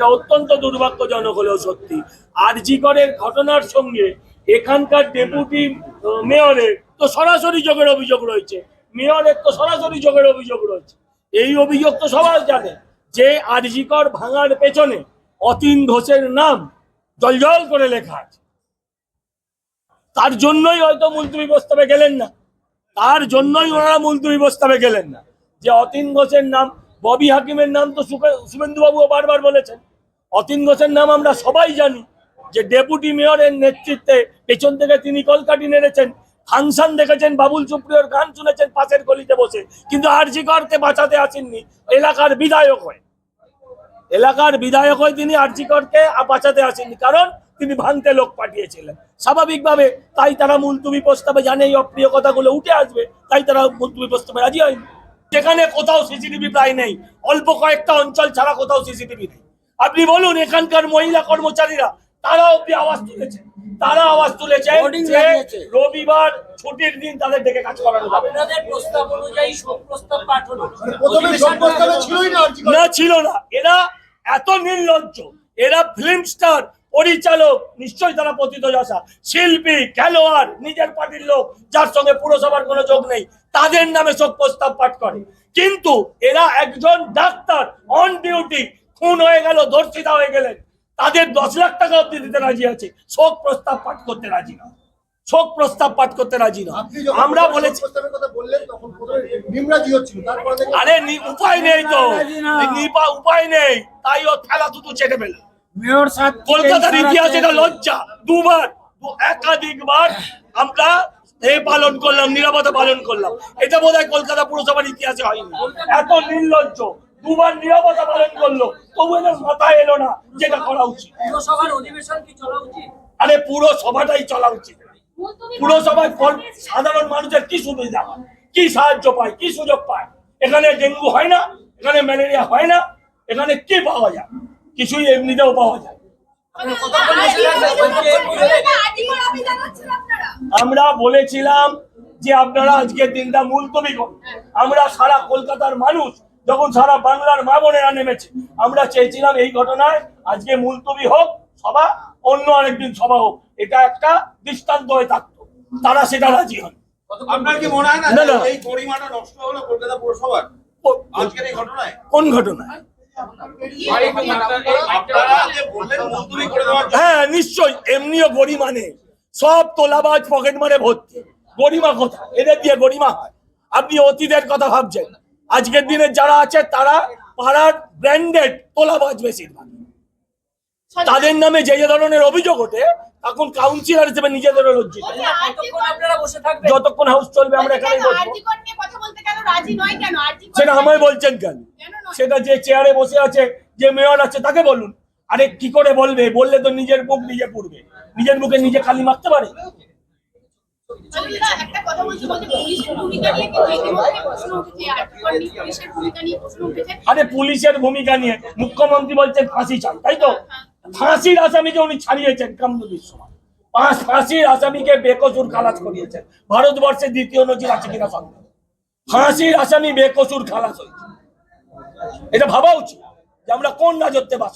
এটা অত্যন্ত দুর্ভাগ্যজনক হলেও সত্যি। আরজিকরের ঘটনার সঙ্গে এখানকার ডেপুটি মেয়রের তো সরাসরি যোগের অভিযোগ রয়েছে। মেয়রের তো সরাসরি যোগের অভিযোগ রয়েছে। এই অভিযোগ তো সবাই জানে যে আরজিকর ভাঙার পেছনে অতীন ঘোষের নাম জলজল করে লেখা আছে। তার জন্যই হয়তো মুলতুবি প্রস্তাবে গেলেন না। তার জন্যই ওনারা মুলতুবি প্রস্তাবে গেলেন না। যে অতীন ঘোষের নাম ববি হাকিমের নাম তো শুভেন্দু বাবুও বারবার বলেছেন। অতীন ঘোষের নাম আমরা সবাই জানি যে ডেপুটি মেয়রের নেতৃত্বে পেছন থেকে তিনি কলকাটি নেড়েছেন ফাংশন দেখেছেন, বাবুল সুপ্রিয়র গান শুনেছেন, পাশের গলিতে বসে। কিন্তু আরজি করতে বাঁচাতে আসেননি, এলাকার বিধায়ক হয়ে। এলাকার বিধায়ক হয়ে তিনি আরজিকরকে বাঁচাতে আসেননি, কারণ তিনি ভাঙতে লোক পাঠিয়েছিলেন। স্বাভাবিকভাবে তাই তারা মুলতুবি প্রস্তাবে জানে, এই অপ্রিয় কথাগুলো উঠে আসবে, তাই তারা মুলতুবি প্রস্তাবে রাজি হয়নি। যেখানে কোথাও সিসিটিভি প্রায় নেই। অল্প কয়েকটা অঞ্চল ছাড়া কোথাও সিসিটিভি নেই। আপনি বলুন এখানকার মহিলা কর্মচারীরা তারা অব্দি আওয়াজ তুলেছে? তারা আওয়াজ তুলেছে। রবিবার ছুটির দিন তাদের ডেকে কাজ করানো যাবে। না। প্রস্তাব অনুযায়ী প্রস্তাব পাঠ হলো প্রথমে সব প্রস্তাবে ছিলই না আর্জি না ছিল না। এরা এত নির্লজ্জ। এরা ফিল্ম স্টার পরিচালক নিশ্চয়ই তারা পতিত যশা। শিল্পী খেলোয়াড় নিজের পার্টির লোক যার সঙ্গে পুরসভার কোনো যোগ নেই। তাদের নামে শোক প্রস্তাব পাঠ করে। কিন্তু এরা একজন ডাক্তার অন ডিউটি খুন হয়ে গেল ধর্ষিতা হয়ে গেলেন। তাদের দশ লাখ টাকা অব্দি দিতে রাজি আছে। শোক প্রস্তাব পাঠ করতে রাজি না। শোক প্রস্তাব পাঠ করতে রাজি না। আমরা বলেছি প্রস্তাবের কথা বললেন তখন প্রথমে নিমরাজি হচ্ছিল তারপরে দেখলাম আরে নি- উপায় নেই তো। উপায় নেই। তাই ও খেলা দুটো চেটে ফেলে কলকাতার ইতিহাসে এটা লজ্জা। দুবার একাধিকবার আমরা এ পালন করলাম নিরাপত্তা পালন করলাম এটা বোধ হয় কলকাতা পুরসভার ইতিহাসে হয়নি এত নির্লজ্জ দুবার নিরাপত্তা পালন করল তবু এদের মাথায় এলো না যেটা করা উচিত পুরসভার অধিবেশন কি চলা উচিত আরে পুরো সভাটাই চলা উচিত পুরসভায় সাধারণ মানুষের কি সুবিধা হয় কি সাহায্য পায় কি সুযোগ পায় এখানে ডেঙ্গু হয় না এখানে ম্যালেরিয়া হয় না এখানে কি পাওয়া যায় কিছুই এমনিতেও পাওয়া যায় আমরা বলেছিলাম যে আপনারা আজকে দিনটা মুলতবি করুন। আমরা সারা কলকাতার মানুষ যখন সারা বাংলার মা বোনেরা নেমেছে আমরা চেয়েছিলাম এই ঘটনায় আজকে মুলতবি হোক সভা অন্য আরেকদিন সভা হোক। এটা একটা দৃষ্টান্ত হয়ে থাকতো। তারা সেটা রাজি হন আপনার কি মনে হয় না। এই গরিমাটা নষ্ট হলো কলকাতা পুরসভার? আজকের এই ঘটনায়? কোন ঘটনায়? হ্যাঁ নিশ্চয়ই এমনিও গরিমা নেই সব তোলাবাজ পকেট মারে ভর্তি। গরিমা কোথায়? এদের দিয়ে গরিমা হয়। আপনি অতীতের কথা ভাবছেন। আজকের দিনে যারা আছে তারা পাড়ার ব্র্যান্ডেড তোলাবাজ বেশিরভাগ। তাদের নামে যে যে ধরনের অভিযোগ ওঠে তখন কাউন্সিলর হিসেবে নিজেদেরও লজ্জিত। কতক্ষণ আপনারা বসে থাকবেন। যতক্ষণ হাউস চলবে আমরা এখানেই বসবো। সেটা আমায় বলছেন কেন? সেটা যে চেয়ারে বসে আছে যে মেয়র আছে তাকে বলুন। আরে কি করে বলবে? বললে তো নিজের মুখ নিজে পুড়বে। নিজের মুখে নিজে খালি মারতে পারে? আরে পুলিশের ভূমিকা নিয়ে মুখ্যমন্ত্রী বলছেন ফাঁসি চাই তাই তো? ফাঁসির আসামিকে উনি ছাড়িয়েছেন কামরুলের সময় পাঁচ ফাঁসির আসামিকে বেকসুর খালাস করিয়েছেন। ভারতবর্ষের দ্বিতীয় নজির আছে কিনা সন্দেহ? ফাঁসির আসামি বেকসুর খালাস হয়েছে। এটা ভাবা উচিত। আমরা কোন রাজত্বে বাস